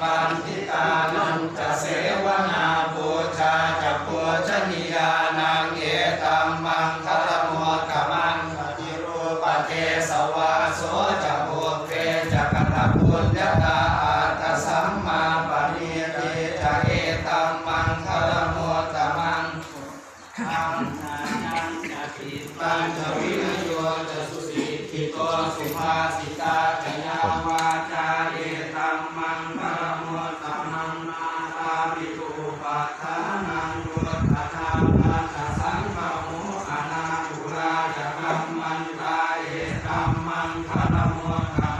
ปันติตานังจะเสวนาบูชาจะปัวชนียานังเอตัมมังคารมวกมังปฏิรูปเทสวาโสจะบูเปจะกัตปุญญาตาอาตสัมมาปณิติจะเอตัมมังคารมวกมังอังนายังจะปิตังจะวิโยจะสุสิทิโกสุภาสิตาจะยาวาจาเอตัมมัง ธรรมังธรรมวัง